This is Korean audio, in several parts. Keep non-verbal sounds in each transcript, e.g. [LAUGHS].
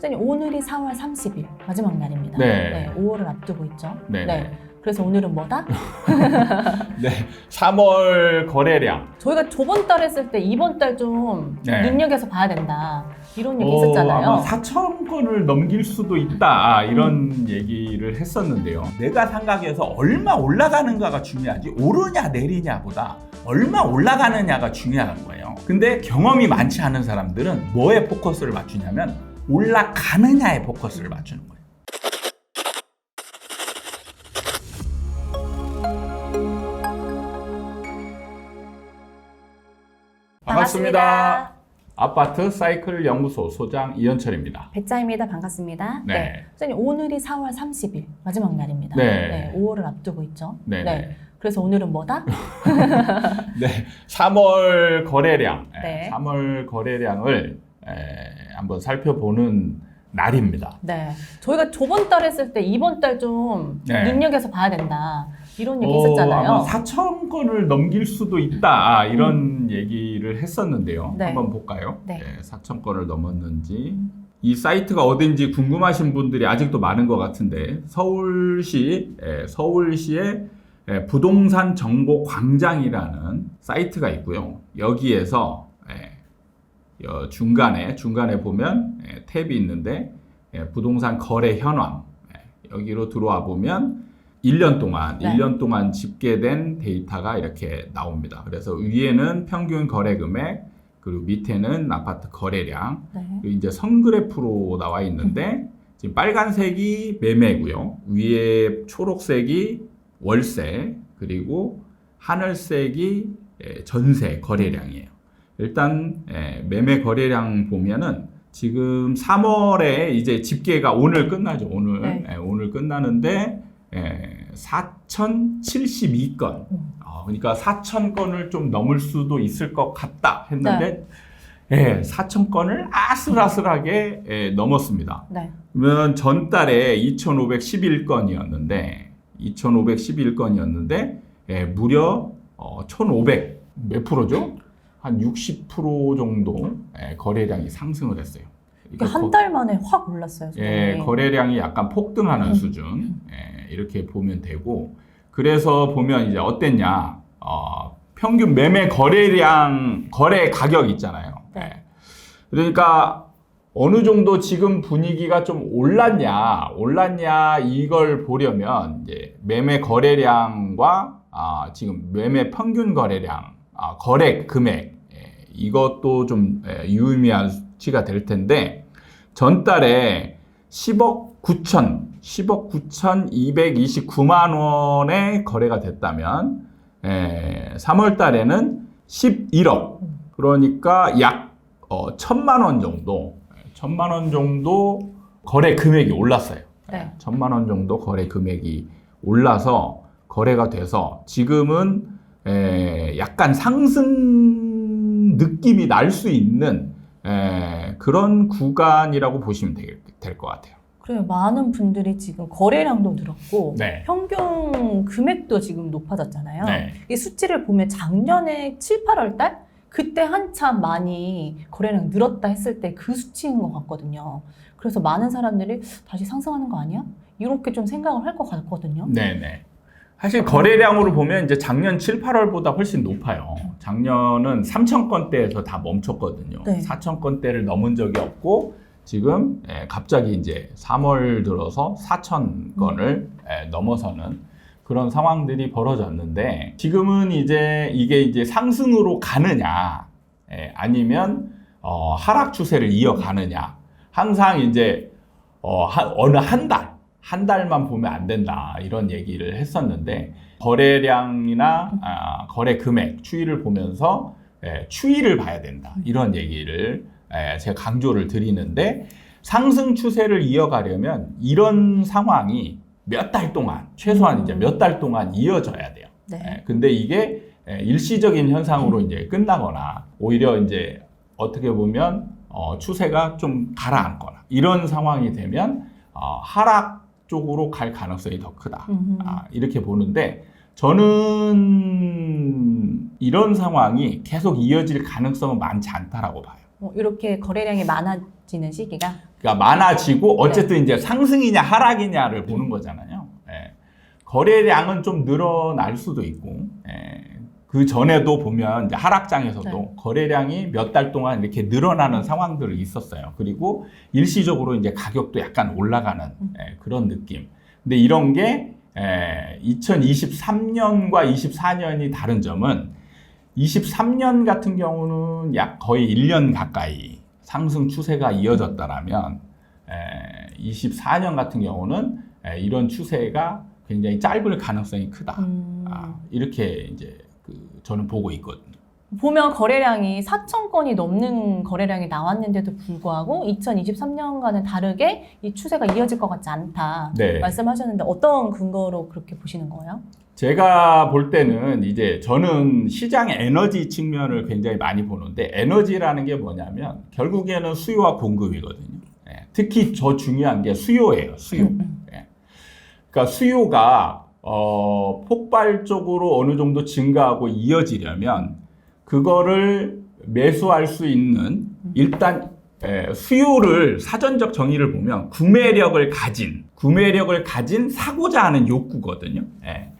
선생님 오늘이 4월 30일 마지막 날입니다. 네. 5월을 앞두고 있죠. 네. 그래서 오늘은 뭐다? [LAUGHS] 네. 3월 거래량. 저희가 저번 달 했을 때 이번 달 좀 네. 눈여겨서 봐야 된다 이런 얘기 어, 있었잖아요. 아마 4천 건을 넘길 수도 있다 이런 얘기를 했었는데요. 내가 생각해서 얼마 올라가는가가 중요하지 오르냐 내리냐보다 얼마 올라가느냐가 중요한 거예요. 근데 경험이 많지 않은 사람들은 뭐에 포커스를 맞추냐면 올라가느냐에 포커스를 맞추는 거예요. 반갑습니다. 아파트 사이클 연구소 소장 이현철입니다. 백자입니다. 반갑습니다. 네. 선생님 오늘이 4월 30일 마지막 날입니다. 네. 5월을 앞두고 있죠. 네. 그래서 오늘은 뭐다? [LAUGHS] 네, 3월 거래량, 예, 네. 3월 거래량을 에, 한번 살펴보는 날입니다. 네. 저희가 저번 달 했을 때 이번 달좀 네. 눈여겨서 봐야 된다 이런 얘기 어, 있었잖아요. 아마 4천 건을 넘길 수도 있다 이런 얘기를 했었는데요. 음. 네. 한번 볼까요? 네. 4천 건을 넘었는지 이 사이트가 어딘지 궁금하신 분들이 아직도 많은 것 같은데 서울시 예, 서울시의 예, 부동산 정보 광장이라는 사이트가 있고요. 여기에서 예, 여 중간에 중간에 보면 예, 탭이 있는데 예, 부동산 거래 현황 예, 여기로 들어와 보면 1년 동안 네. 1년 동안 집계된 데이터가 이렇게 나옵니다. 그래서 위에는 평균 거래 금액 그리고 밑에는 아파트 거래량 네. 그리고 이제 선 그래프로 나와 있는데 [LAUGHS] 지금 빨간색이 매매고요. 위에 초록색이 월세 그리고 하늘색이 예, 전세 거래량이에요. 일단 예, 매매 거래량 보면은 지금 3월에 이제 집계가 오늘 끝나죠. 오늘 네. 예, 오늘 끝나는데 예, 4,072건. 음. 어, 그러니까 4천 건을 좀 넘을 수도 있을 것 같다 했는데 예, 4천 건을 아슬아슬하게 예, 넘었습니다. 네. 그러면 전달에 2,511건이었는데 2,511건이었는데 예, 무려 어, 1,500몇 프로죠? 한 60% 정도 예, 거래량이 상승을 했어요. 이게 한달 만에 확 올랐어요. 예. 거래량이 약간 폭등하는 음. 수준 예, 이렇게 보면 되고 그래서 보면 이제 어땠냐 어, 평균 매매 거래량 거래 가격 있잖아요. 네. 예. 그러니까 어느 정도 지금 분위기가 좀 올랐냐 올랐냐 이걸 보려면 이제 매매 거래량과 아, 지금 매매 평균 거래량 아, 거래 금액 예, 이것도 좀 예, 유의미한 수치가 될 텐데 전달에 10억 9천 10억 9천 229만 원의 거래가 됐다면 에, 3월 달에는 11억 그러니까 약 어, 천만 원 정도 예, 천만 원 정도 거래 금액이 올랐어요. 네. 천만 원 정도 거래 금액이 올라서 거래가 돼서 지금은 에, 약간 상승 느낌이 날 수 있는 에, 그런 구간이라고 보시면 될 것 같아요. 그래요. 많은 분들이 지금 거래량도 늘었고 네. 평균 금액도 지금 높아졌잖아요. 네. 이 수치를 보면 작년에 7, 8월 달 그때 한참 많이 거래량 늘었다 했을 때 그 수치인 것 같거든요. 그래서 많은 사람들이 다시 상승하는 거 아니야? 이렇게 좀 생각을 할 것 같거든요. 네네. 사실 거래량으로 보면 이제 작년 7, 8월보다 훨씬 높아요. 작년은 3천 건대에서 다 멈췄거든요. 네. 4천 건대를 넘은 적이 없고 지금 예, 갑자기 이제 3월 들어서 4천 건을 예, 넘어서는 그런 상황들이 벌어졌는데 지금은 이제 이게 이제 상승으로 가느냐 예, 아니면 어, 하락 추세를 이어가느냐 항상 이제 어, 한, 어느 한 달, 한 달만 보면 안 된다 이런 얘기를 했었는데 거래량이나 아, 거래 금액 추이를 보면서 예, 추이를 봐야 된다 이런 얘기를 예, 제가 강조를 드리는데 상승 추세를 이어가려면 이런 상황이 몇 달 동안 최소한 이제 몇 달 동안 이어져야 돼요. 네. 예, 근데 이게 예, 일시적인 현상으로 이제 끝나거나 오히려 이제 어떻게 보면 어, 추세가 좀 가라앉거나 이런 상황이 되면 어, 하락 쪽으로 갈 가능성이 더 크다. 아, 이렇게 보는데 저는 이런 상황이 계속 이어질 가능성은 많지 않다라고 봐요. 어, 이렇게 거래량이 많아지는 시기가 그러니까 많아지고 어쨌든 이제 상승이냐 하락이냐를 보는 거잖아요. 예. 거래량은 좀 늘어날 수도 있고 예. 그 전에도 보면 하락장에서도 네. 거래량이 몇 달 동안 이렇게 늘어나는 상황들이 있었어요. 그리고 일시적으로 이제 가격도 약간 올라가는 음. 예, 그런 느낌. 근데 이런 게 예, 2023년과 24년이 다른 점은 23년 같은 경우는 약 거의 1년 가까이 상승 추세가 이어졌다라면 에, 24년 같은 경우는 에, 이런 추세가 굉장히 짧을 가능성이 크다. 음, 아, 이렇게 이제 그 저는 보고 있거든요. 보면 거래량이 4천 건이 넘는 거래량이 나왔는데도 불구하고 2023년과는 다르게 이 추세가 이어질 것 같지 않다 네. 말씀하셨는데 어떤 근거로 그렇게 보시는 거예요? 제가 볼 때는 이제 저는 시장의 에너지 측면을 굉장히 많이 보는데 에너지라는 게 뭐냐면 결국에는 수요와 공급이거든요. 예, 특히 저 중요한 게 수요예요. 수요. 음, 예. 그러니까 수요가 어, 폭발적으로 어느 정도 증가하고 이어지려면 그거를 매수할 수 있는 일단 예, 수요를 사전적 정의를 보면 구매력을 가진 구매력을 가진 사고자 하는 욕구거든요. 예.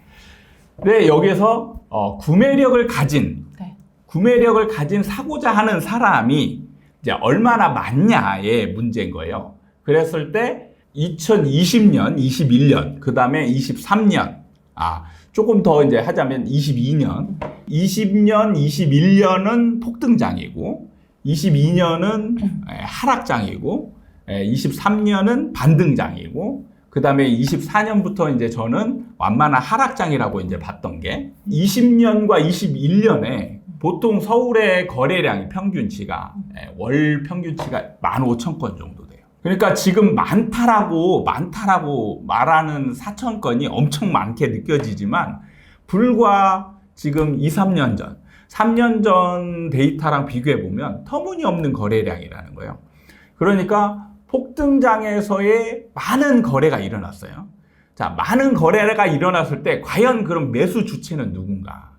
근데 여기서 어, 구매력을 가진 네. 구매력을 가진 사고자 하는 사람이 이제 얼마나 많냐의 문제인 거예요. 그랬을 때 2020년, 21년, 그 다음에 23년, 아, 조금 더 이제 하자면 22년, 20년, 21년은 폭등장이고, 22년은 하락장이고, 23년은 반등장이고, 그 다음에 24년부터 이제 저는 완만한 하락장이라고 이제 봤던 게 20년과 21년에 보통 서울의 거래량이 평균치가 예, 월 평균치가 15,000건 정도. 그러니까 지금 많다라고 많다라고 말하는 4천 건이 엄청 많게 느껴지지만 불과 지금 2, 3년 전, 3년 전 데이터랑 비교해 보면 터무니없는 거래량이라는 거예요. 그러니까 폭등장에서의 많은 거래가 일어났어요. 자, 많은 거래가 일어났을 때 과연 그럼 매수 주체는 누군가?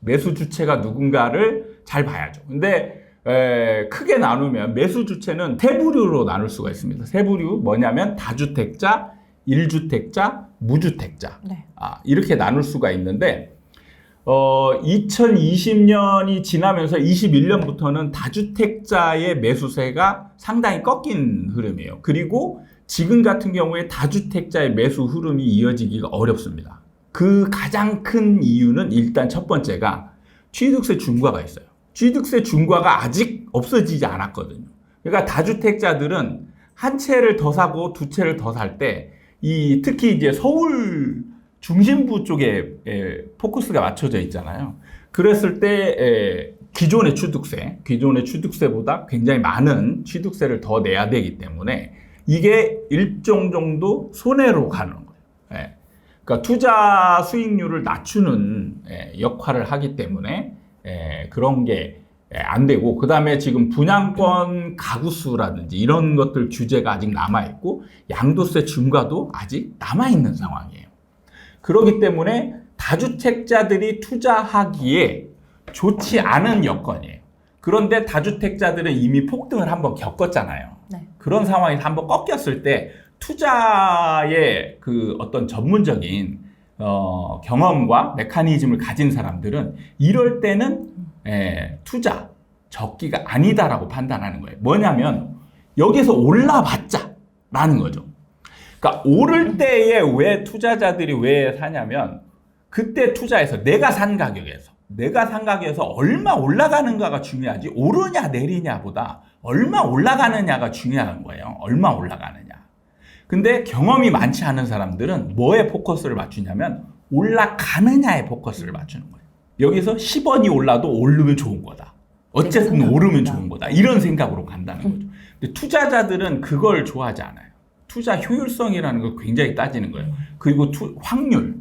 매수 주체가 누군가를 잘 봐야죠. 근데 에, 크게 나누면 매수 주체는 세 부류로 나눌 수가 있습니다. 세 부류 뭐냐면 다주택자, 일주택자, 무주택자. 네. 아, 이렇게 나눌 수가 있는데 어, 2020년이 지나면서 21년부터는 다주택자의 매수세가 상당히 꺾인 흐름이에요. 그리고 지금 같은 경우에 다주택자의 매수 흐름이 이어지기가 어렵습니다. 그 가장 큰 이유는 일단 첫 번째가 취득세 중과가 있어요. 취득세 중과가 아직 없어지지 않았거든요. 그러니까 다주택자들은 한 채를 더 사고 두 채를 더 살 때 이 특히 이제 서울 중심부 쪽에 에, 포커스가 맞춰져 있잖아요. 그랬을 때 에, 기존의 취득세, 기존의 취득세보다 굉장히 많은 취득세를 더 내야 되기 때문에 이게 일정 정도 손해로 가는 거예요. 예. 그러니까 투자 수익률을 낮추는 예, 역할을 하기 때문에 예, 그런 게 안 되고 그 다음에 지금 분양권 가구 수라든지 이런 것들 규제가 아직 남아 있고 양도세 중과도 아직 남아 있는 상황이에요. 그렇기 때문에 다주택자들이 투자하기에 좋지 않은 여건이에요. 그런데 다주택자들은 이미 폭등을 한번 겪었잖아요. 네. 그런 상황에서 한번 꺾였을 때 투자의 그 어떤 전문적인 어, 경험과 메커니즘을 가진 사람들은 이럴 때는 에, 투자 적기가 아니다라고 판단하는 거예요. 뭐냐면 여기서 올라봤자라는 거죠. 그러니까 오를 때에 왜 투자자들이 왜 사냐면 그때 투자해서 내가 산 가격에서 내가 산 가격에서 얼마 올라가는가가 중요하지 오르냐 내리냐보다 얼마 올라가느냐가 중요한 거예요. 얼마 올라가느냐. 근데 경험이 많지 않은 사람들은 뭐에 포커스를 맞추냐면 올라가느냐에 포커스를 맞추는 거예요. 여기서 10원이 올라도 오르면 좋은 거다. 어쨌든 네, 오르면. 좋은 거다. 이런 생각으로 간다는 거죠. 근데 투자자들은 그걸 좋아하지 않아요. 투자 효율성이라는 걸 굉장히 따지는 거예요. 그리고 투- 확률.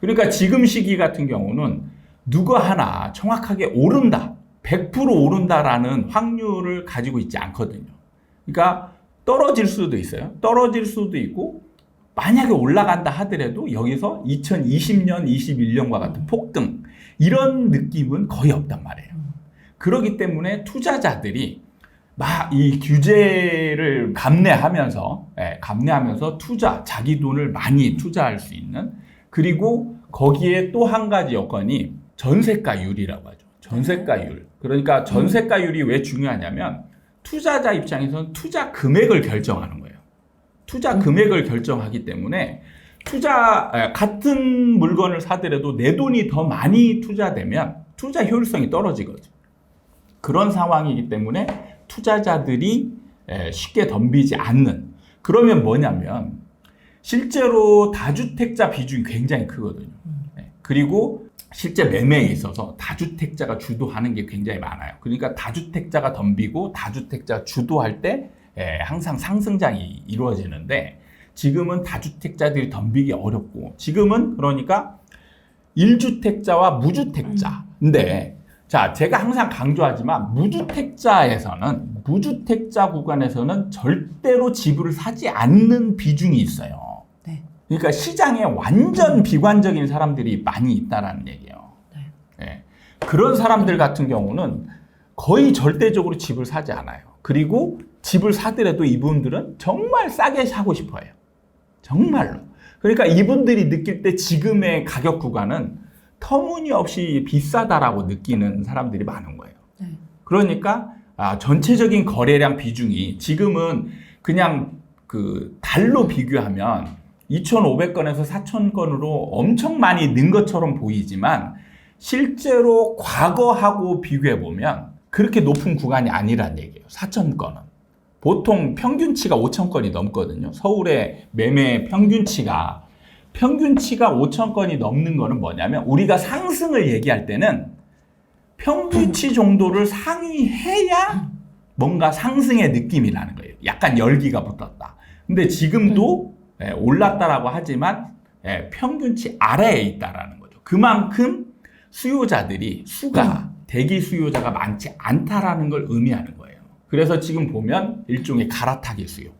그러니까 지금 시기 같은 경우는 누가 하나 정확하게 오른다, 100% 오른다라는 확률을 가지고 있지 않거든요. 그러니까 떨어질 수도 있어요. 떨어질 수도 있고 만약에 올라간다 하더라도 여기서 2020년, 21년과 같은 폭등 이런 느낌은 거의 없단 말이에요. 그렇기 때문에 투자자들이 막 이 규제를 감내하면서 예, 감내하면서 투자 자기 돈을 많이 투자할 수 있는 그리고 거기에 또 한 가지 여건이 전세가율이라고 하죠. 전세가율. 그러니까 전세가율이 왜 중요하냐면 투자자 입장에서는 투자 금액을 결정하는 거예요. 투자 금액을 결정하기 때문에 투자 에, 같은 물건을 사더라도 내 돈이 더 많이 투자되면 투자 효율성이 떨어지거든. 그런 상황이기 때문에 투자자들이 에, 쉽게 덤비지 않는. 그러면 뭐냐면 실제로 다주택자 비중이 굉장히 크거든요. 네. 그리고 실제 매매에 있어서 다주택자가 주도하는 게 굉장히 많아요. 그러니까 다주택자가 덤비고 다주택자 주도할 때 에, 항상 상승장이 이루어지는데 지금은 다주택자들이 덤비기 어렵고 지금은 그러니까 1주택자와 무주택자인데 자 제가 항상 강조하지만 무주택자에서는 무주택자 구간에서는 절대로 집을 사지 않는 비중이 있어요. 네. 그러니까 시장에 완전 비관적인 사람들이 많이 있다라는 얘기예요. 네. 예. 그런 사람들 같은 경우는 거의 절대적으로 집을 사지 않아요. 그리고 집을 사더라도 이분들은 정말 싸게 사고 싶어요. 정말로. 그러니까 이분들이 느낄 때 지금의 가격 구간은 터무니없이 비싸다라고 느끼는 사람들이 많은 거예요. 네. 그러니까 아, 전체적인 거래량 비중이 지금은 그냥 그 달로 비교하면 2,500건에서 4,000건으로 엄청 많이 는 것처럼 보이지만 실제로 과거하고 비교해 보면 그렇게 높은 구간이 아니란 얘기예요. 4,000건은. 보통 평균치가 5,000건이 넘거든요. 서울의 매매 평균치가 평균치가 5,000건이 넘는 거는 뭐냐면 우리가 상승을 얘기할 때는 평균치 정도를 상회해야 뭔가 상승의 느낌이 나는 거예요. 약간 열기가 붙었다. 근데 지금도 예, 올랐다라고 하지만 예, 평균치 아래에 있다라는 거죠. 그만큼 수요자들이 수가 대기 수요자가 많지 않다라는 걸 의미하는 거예요. 그래서 지금 보면 일종의 갈아타기 수요.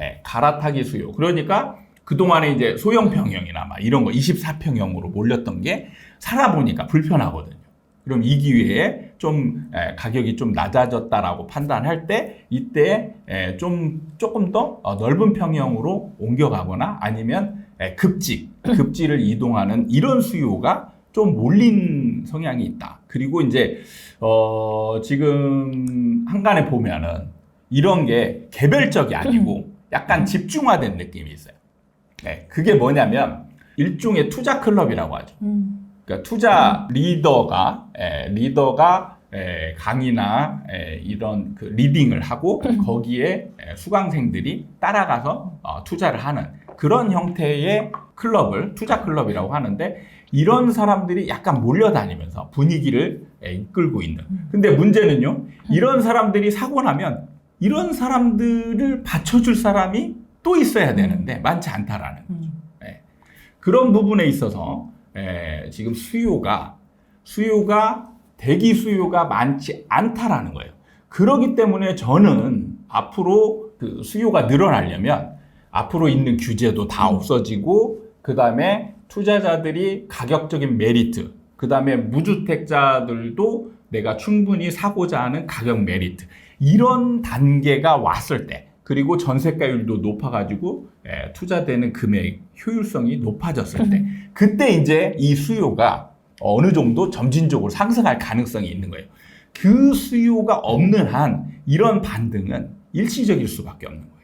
예, 갈아타기 수요. 그러니까 그동안에 이제 소형 평형이나 막 이런 거 24평형으로 몰렸던 게 살아보니까 불편하거든요. 그럼 이 기회에 좀 에, 가격이 좀 낮아졌다라고 판단할 때 이때 에, 좀 조금 더 어, 넓은 평형으로 옮겨가거나 아니면 에, 급지 급지를 이동하는 이런 수요가 좀 몰린 성향이 있다. 그리고 이제 어, 지금 한간에 보면은 이런 게 개별적이 아니고 약간 집중화된 느낌이 있어요. 네, 그게 뭐냐면 일종의 투자 클럽이라고 하죠. 음. 그러니까 투자 리더가 에, 리더가 에, 강의나 에, 이런 그 리딩을 하고 거기에 에, 수강생들이 따라가서 어, 투자를 하는 그런 형태의 클럽을 투자 클럽이라고 하는데 이런 사람들이 약간 몰려다니면서 분위기를 에, 이끌고 있는. 근데 문제는요, 이런 사람들이 사고 나면 이런 사람들을 받쳐줄 사람이 또 있어야 되는데 많지 않다라는. 음. 그런 부분에 있어서 에, 지금 수요가 수요가 대기 수요가 많지 않다라는 거예요. 그렇기 때문에 저는 앞으로 그 수요가 늘어나려면 앞으로 있는 규제도 다 없어지고 그 다음에 투자자들이 가격적인 메리트, 그 다음에 무주택자들도 내가 충분히 사고자 하는 가격 메리트 이런 단계가 왔을 때 그리고 전세가율도 높아가지고 에, 투자되는 금액 효율성이 높아졌을 때 그때 이제 이 수요가 어느 정도 점진적으로 상승할 가능성이 있는 거예요. 그 수요가 없는 한 이런 반등은 일시적일 수밖에 없는 거예요.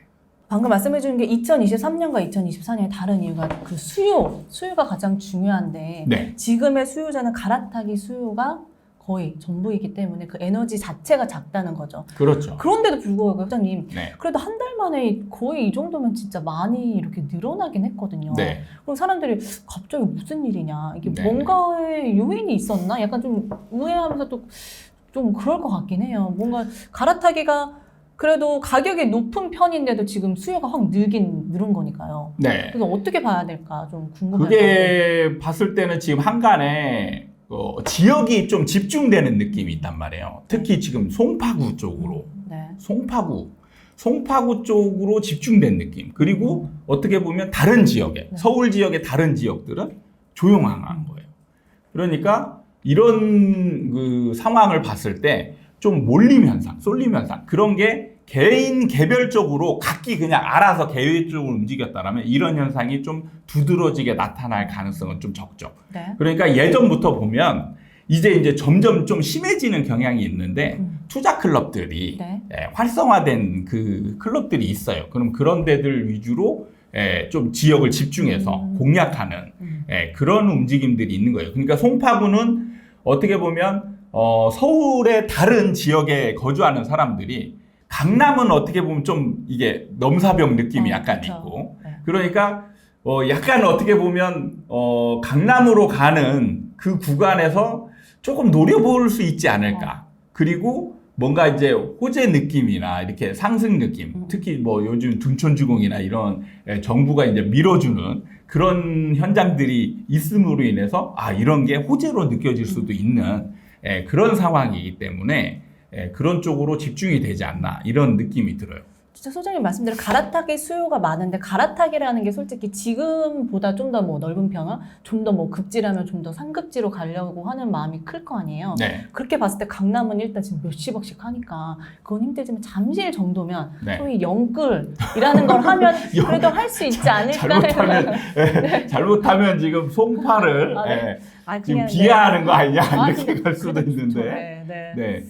방금 말씀해 주는 게 2023년과 2024년의 다른 이유가 그 수요, 수요가 가장 중요한데 네. 지금의 수요자는 갈아타기 수요가 거의 전부이기 때문에 그 에너지 자체가 작다는 거죠. 그렇죠. 그런데도 불구하고 회장님 네. 그래도 한 달 만에 거의 이 정도면 진짜 많이 이렇게 늘어나긴 했거든요. 네. 그럼 사람들이 갑자기 무슨 일이냐 이게 네. 뭔가의 요인이 있었나 약간 좀 의아하면서 또 좀 그럴 것 같긴 해요. 뭔가 갈아타기가 그래도 가격이 높은 편인데도 지금 수요가 확 늘긴 늘은 거니까요. 네. 그래서 어떻게 봐야 될까 좀 궁금해요. 그게 봤을 때는 지금 한간에 어, 지역이 좀 집중되는 느낌이 있단 말이에요. 특히 지금 송파구 쪽으로 네. 송파구 송파구 쪽으로 집중된 느낌. 그리고 어떻게 보면 다른 지역에 네. 서울 지역의 다른 지역들은 조용한 거예요. 그러니까 이런 그 상황을 봤을 때 좀 몰림 현상, 쏠림 현상 그런 게 개인 개별적으로 각기 그냥 알아서 계획적으로 움직였다라면 이런 현상이 좀 두드러지게 나타날 가능성은 좀 적죠. 네. 그러니까 예전부터 보면 이제 이제 점점 좀 심해지는 경향이 있는데 음. 투자 클럽들이 네. 예, 활성화된 그 클럽들이 있어요. 그럼 그런 데들 위주로 예, 좀 지역을 집중해서 음. 공략하는 음. 예, 그런 움직임들이 있는 거예요. 그러니까 송파구는 어떻게 보면 어, 서울의 다른 지역에 거주하는 사람들이 강남은 어떻게 보면 좀 이게 넘사벽 느낌이 어, 약간 그쵸. 있고 네. 그러니까 어, 약간 어떻게 보면 어, 강남으로 가는 그 구간에서 조금 노려볼 수 있지 않을까. 그리고 뭔가 이제 호재 느낌이나 이렇게 상승 느낌, 음. 특히 뭐 요즘 둔촌주공이나 이런 예, 정부가 이제 밀어주는 그런 현장들이 있음으로 인해서 아 이런 게 호재로 느껴질 수도 있는 예, 그런 상황이기 때문에 예, 그런 쪽으로 집중이 되지 않나 이런 느낌이 들어요. 진짜 소장님 말씀대로 갈아타기 수요가 많은데 갈아타기라는 게 솔직히 지금보다 좀 더 뭐 넓은 평화, 좀 더 뭐 급지라면 좀 더 상급지로 가려고 하는 마음이 클 거 아니에요. 네, 그렇게 봤을 때 강남은 일단 지금 몇십억씩 하니까 그건 힘들지만 잠실 정도면 네. 소위 영끌이라는 걸 하면 [LAUGHS] 그래도 할 수 있지 않을까 잘못하면 [LAUGHS] 예, 잘못하면 지금 송파를 아, 네. 예, 아, 지금 그냥 비하하는 거 아니냐 아, 이렇게 갈 수도. 있는데 네, 네. 네.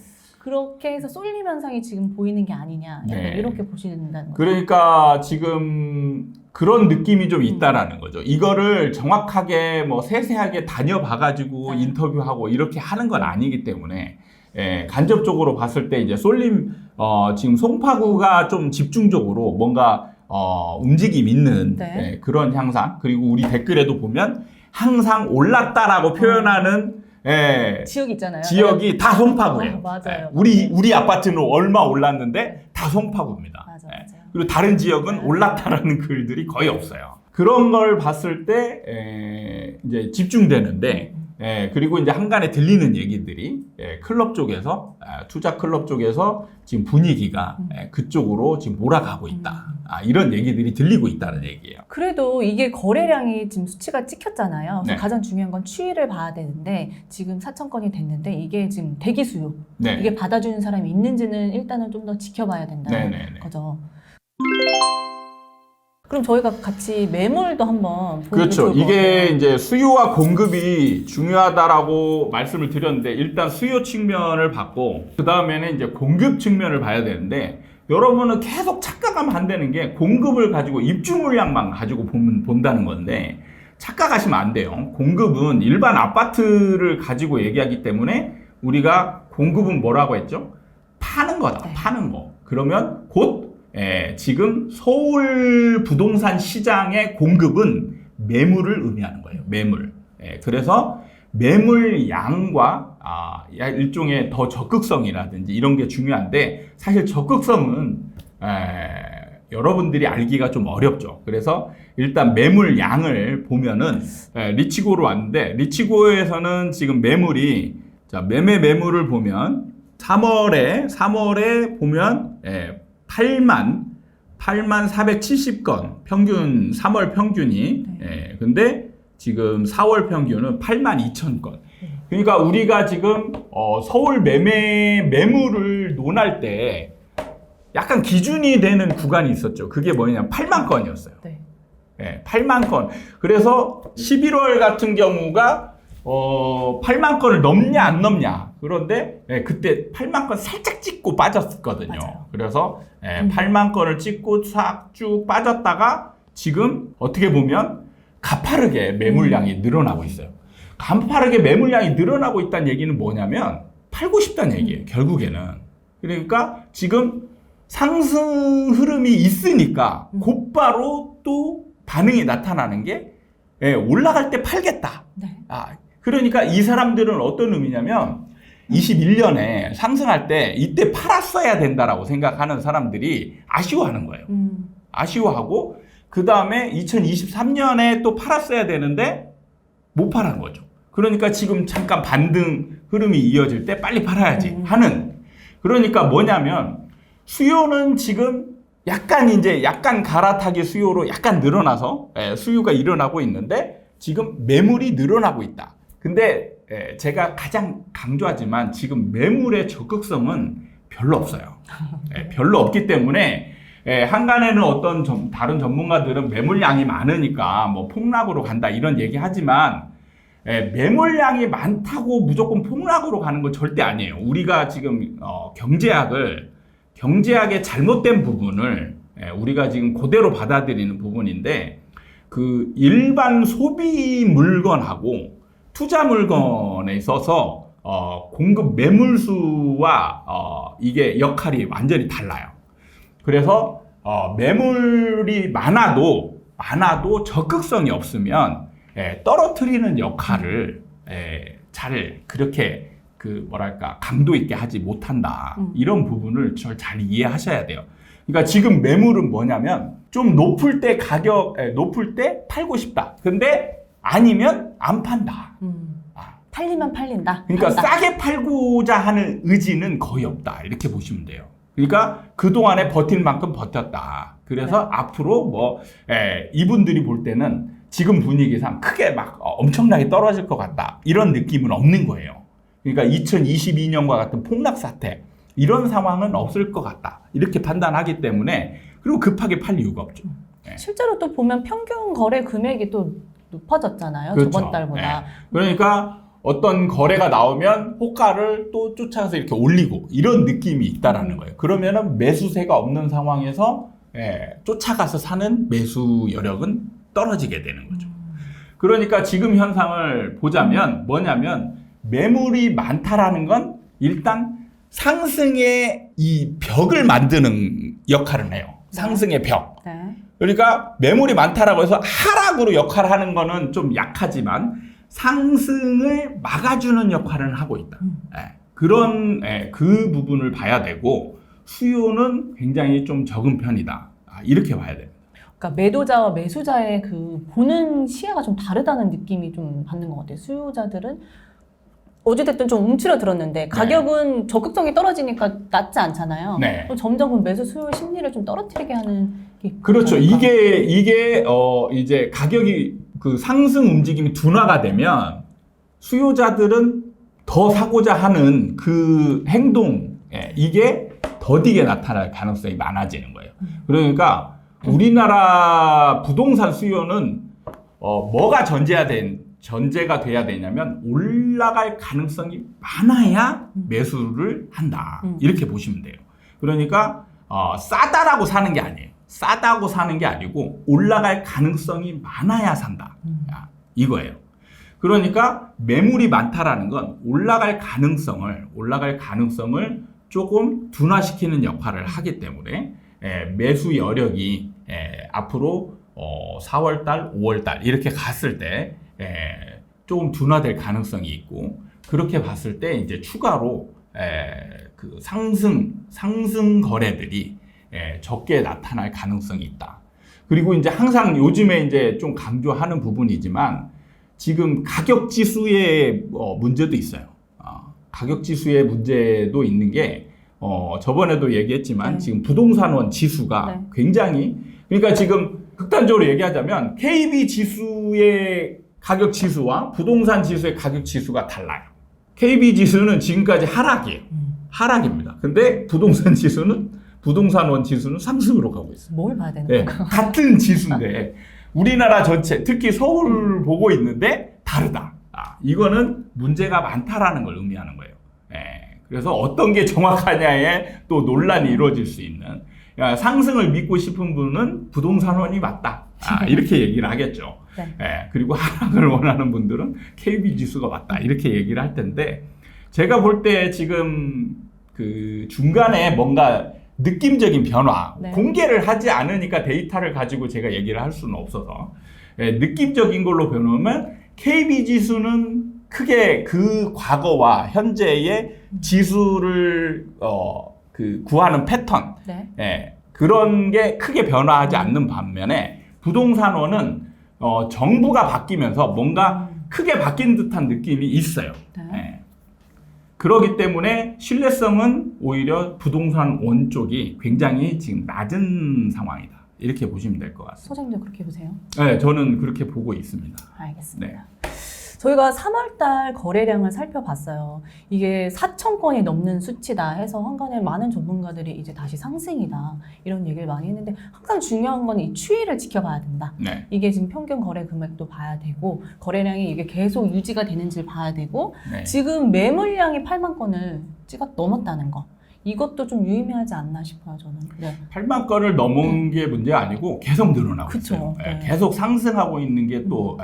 그렇게 해서 쏠림 현상이 지금 보이는 게 아니냐 네. 이렇게 보시는다는 거죠. 그러니까 지금 그런 느낌이 좀 있다라는 거죠. 이거를 정확하게 뭐 세세하게 다녀봐가지고 네. 인터뷰하고 이렇게 하는 건 아니기 때문에 예, 간접적으로 봤을 때 이제 쏠림 어, 지금 송파구가 좀 집중적으로 뭔가 어, 움직임 있는 네. 예, 그런 향상 그리고 우리 댓글에도 보면 항상 올랐다라고 표현하는 예, 지역 있잖아요. 지역이 다 송파구예요. 어, 맞아요. 예, 우리 우리 아파트는 얼마 올랐는데 다 송파구입니다. 맞아, 예. 맞아요. 그리고 다른 지역은 네. 올랐다라는 글들이 거의 없어요. 그런 걸 봤을 때 에, 이제 집중되는데 음. 에, 그리고 이제 한간에 들리는 얘기들이 에, 클럽 쪽에서 아, 투자 클럽 쪽에서 지금 분위기가 음. 에, 그쪽으로 지금 몰아가고 있다. 음. 아, 이런 얘기들이 들리고 있다는 얘기예요. 그래도 이게 거래량이 지금 수치가 찍혔잖아요. 네. 가장 중요한 건 추이를 봐야 되는데 지금 4천 건이 됐는데 이게 지금 대기 수요 네. 이게 받아주는 사람이 있는지는 일단은 좀 더 지켜봐야 된다는 네 네 네. 거죠. 그럼 저희가 같이 매물도 한번 보면 그렇죠. 좋을 것 이게 같아요. 이제 수요와 공급이 중요하다라고 말씀을 드렸는데 일단 수요 측면을 봤고 그 다음에는 이제 공급 측면을 봐야 되는데 여러분은 계속 착각하면 안 되는 게 공급을 가지고 입주 물량만 가지고 보면 본다는 건데 착각하시면 안 돼요. 공급은 일반 아파트를 가지고 얘기하기 때문에 우리가 공급은 뭐라고 했죠? 파는 거다. 네. 파는 거. 그러면 곧 예, 지금 서울 부동산 시장의 공급은 매물을 의미하는 거예요. 매물. 예, 그래서 매물 양과 아, 야- 일종의 더 적극성이라든지 이런 게 중요한데 사실 적극성은 에, 여러분들이 알기가 좀 어렵죠. 그래서 일단 매물 양을 보면은 에, 리치고로 왔는데 리치고에서는 지금 매물이 자 매매 매물을 보면 3월에 3월에 보면 에, 8만 8만 470건 평균 3월 평균이 예, 근데 지금 4월 평균은 8만 2천 건. 그러니까 우리가 지금 어, 서울 매매 매물을 논할 때 약간 기준이 되는 구간이 있었죠. 그게 뭐냐면 8만 건이었어요. 네. 예, 8만 건. 그래서 11월 같은 경우가 어, 8만 건을 넘냐 안 넘냐. 그런데 예, 그때 8만 건 살짝 찍고 빠졌거든요. 맞아요. 그래서 예, 음. 8만 건을 찍고 싹 쭉 빠졌다가 지금 어떻게 보면 가파르게 매물량이 늘어나고 있어요. 가파르게 매물량이 늘어나고 있다는 얘기는 뭐냐면 팔고 싶다는 얘기예요. 결국에는. 그러니까 지금 상승 흐름이 있으니까 음. 곧바로 또 반응이 나타나는 게 예, 올라갈 때 팔겠다. 네. 아, 그러니까 이 사람들은 어떤 의미냐면 21년에 상승할 때 이때 팔았어야 된다라고 생각하는 사람들이 아쉬워하는 거예요. 음. 아쉬워하고 그 다음에 2023년에 또 팔았어야 되는데 못 팔은 거죠. 그러니까 지금 잠깐 반등 흐름이 이어질 때 빨리 팔아야지 음. 하는. 그러니까 뭐냐면 수요는 지금 약간 이제 약간 갈아타기 수요로 약간 늘어나서 예, 수요가 일어나고 있는데 지금 매물이 늘어나고 있다. 근데 예, 제가 가장 강조하지만 지금 매물의 적극성은 별로 없어요. 예, 별로 없기 때문에 예, 한간에는 어떤 전- 다른 전문가들은 매물량이 많으니까 뭐 폭락으로 간다 이런 얘기 하지만 예, 매물량이 많다고 무조건 폭락으로 가는 건 절대 아니에요. 우리가 지금 어, 경제학을 경제학의 잘못된 부분을 예, 우리가 지금 그대로 받아들이는 부분인데 그 일반 소비 물건하고 투자 물건에 있어서 어, 공급 매물수와 어, 이게 역할이 완전히 달라요. 그래서 어, 매물이 많아도 많아도 적극성이 없으면 예, 떨어뜨리는 역할을 예, 잘 그렇게 그 뭐랄까 강도 있게 하지 못한다 음. 이런 부분을 절잘 이해하셔야 돼요. 그러니까 지금 매물은 뭐냐면 좀 높을 때 가격 예, 높을 때 팔고 싶다. 근데 아니면 안 판다. 음. 아, 팔리면 팔린다. 그러니까 판다. 싸게 팔고자 하는 의지는 거의 없다. 이렇게 보시면 돼요. 그러니까 그동안에 버틸 만큼 버텼다. 그래서 네. 앞으로 뭐, 에, 이분들이 볼 때는 지금 분위기상 크게 막 어, 엄청나게 떨어질 것 같다. 이런 느낌은 없는 거예요. 그러니까 2022년과 같은 폭락 사태, 이런 상황은 없을 것 같다. 이렇게 판단하기 때문에, 그리고 급하게 팔 이유가 없죠. 실제로 또 보면 평균 거래 금액이 또 높아졌잖아요. 그렇죠. 저번 달보다. 그러니까 어떤 거래가 나오면 호가를 또 쫓아서 이렇게 올리고 이런 느낌이 있다라는 거예요. 그러면은 매수세가 없는 상황에서 예, 쫓아가서 사는 매수 여력은 떨어지게 되는 거죠. 그러니까 지금 현상을 보자면 뭐냐면 매물이 많다라는 건 일단 상승의 이 벽을 만드는 역할을 해요. 상승의 벽. 네. 그러니까 매물이 많다라고 해서 하락으로 역할을 하는 거는 좀 약하지만 상승을 막아주는 역할을 하고 있다. 음. 예, 그런 예, 그 부분을 봐야 되고 수요는 굉장히 좀 적은 편이다. 아, 이렇게 봐야 됩니다. 그러니까 매도자와 매수자의 그 보는 시야가 좀 다르다는 느낌이 좀 받는 것 같아요. 수요자들은 어찌됐든 좀 움츠려 들었는데 가격은 적극성이 떨어지니까 낮지 않잖아요. 네. 그럼 점점 그 매수 수요 심리를 좀 떨어뜨리게 하는 게 그렇죠. 이게 이게 어 이제 가격이 그 상승 움직임이 둔화가 되면 수요자들은 더 사고자 하는 그 행동 예, 이게 더디게 나타날 가능성이 많아지는 거예요. 그러니까 우리나라 부동산 수요는 어 뭐가 전제가 된 전제가 돼야 되냐면 올라갈 가능성이 많아야 매수를 한다. 음. 이렇게 보시면 돼요. 그러니까 어, 싸다라고 사는 게 아니에요. 싸다고 사는 게 아니고 올라갈 가능성이 많아야 산다. 음. 야, 이거예요. 그러니까 매물이 많다라는 건 올라갈 가능성을 올라갈 가능성을 조금 둔화시키는 역할을 하기 때문에 에, 매수 여력이 에, 앞으로 어, 4월달, 5월달 이렇게 갔을 때 에, 조금 둔화될 가능성이 있고 그렇게 봤을 때 이제 추가로 에, 그 상승 상승 거래들이 에, 적게 나타날 가능성이 있다. 그리고 이제 항상 요즘에 이제 좀 강조하는 부분이지만 지금 가격 지수의 어, 문제도 있어요. 어, 가격 지수의 문제도 있는 게 어, 저번에도 얘기했지만 네. 지금 부동산원 지수가 네. 굉장히 그러니까 지금 극단적으로 얘기하자면 KB 지수의 가격 지수와 부동산 지수의 가격 지수가 달라요. KB 지수는 지금까지 하락이에요. 음. 하락입니다. 근데 부동산 지수는 부동산 원 지수는 상승으로 가고 있어요. 뭘 봐야 되는 네, 건가? 같은 지수인데 우리나라 전체 특히 서울 보고 있는데 다르다. 아, 이거는 문제가 많다라는 걸 의미하는 거예요. 예, 그래서 어떤 게 정확하냐에 또 논란이 이루어질 수 있는 야, 상승을 믿고 싶은 분은 부동산원이 맞다. 아, 이렇게 얘기를 하겠죠. 네. 예, 그리고 하락을 원하는 분들은 KB 지수가 맞다. 이렇게 얘기를 할 텐데 제가 볼 때 지금 그 중간에 뭔가 느낌적인 변화, 네. 공개를 하지 않으니까 데이터를 가지고 제가 얘기를 할 수는 없어서 예, 느낌적인 걸로 보면 KB 지수는 크게 그 과거와 현재의 지수를 어, 그 구하는 패턴 네. 예, 그런 게 크게 변화하지 않는 반면에 부동산원은 어, 정부가 바뀌면서 뭔가 크게 바뀐 듯한 느낌이 있어요. 네. 예. 그러기 때문에 신뢰성은 오히려 부동산 원 쪽이 굉장히 지금 낮은 상황이다. 이렇게 보시면 될 것 같습니다. 소장님도 그렇게 보세요? 네, 저는 그렇게 보고 있습니다. 알겠습니다. 네. 저희가 3월달 거래량을 살펴봤어요. 이게 4천 건이 넘는 수치다 해서 한간에 많은 전문가들이 이제 다시 상승이다 이런 얘기를 많이 했는데 항상 중요한 건 이 추이를 지켜봐야 된다. 네. 이게 지금 평균 거래 금액도 봐야 되고 거래량이 이게 계속 유지가 되는지를 봐야 되고 네. 지금 매물량이 8만 건을 찍어 넘었다는 거. 이것도 좀 유의미하지 않나 싶어요, 저는. 네. 8만 건을 넘은 게 문제 아니고 계속 늘어나고 그쵸. 있어요. 예, 네. 계속 상승하고 있는 게또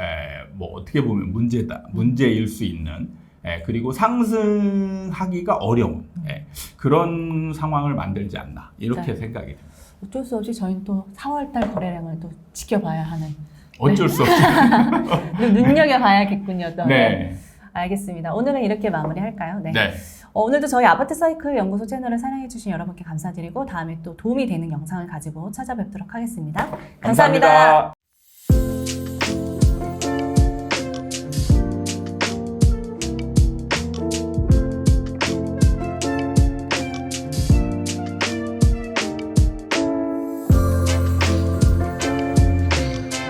뭐 어떻게 보면 문제다. 문제일 수 있는 예, 그리고 상승하기가 어려운 예, 그런 상황을 만들지 않나 이렇게 네. 생각이 됩니다. 어쩔 수 없이 저희는 또 4월달 거래량을 또 지켜봐야 하는. 어쩔 수 없이. [LAUGHS] 눈여겨봐야겠군요, 또. 네. 알겠습니다. 오늘은 이렇게 마무리할까요? 네. 네. 어, 오늘도 저희 아파트 사이클 연구소 채널을 사랑해주신 여러분께 감사드리고 다음에 또 도움이 되는 영상을 가지고 찾아뵙도록 하겠습니다 감사합니다. 감사합니다.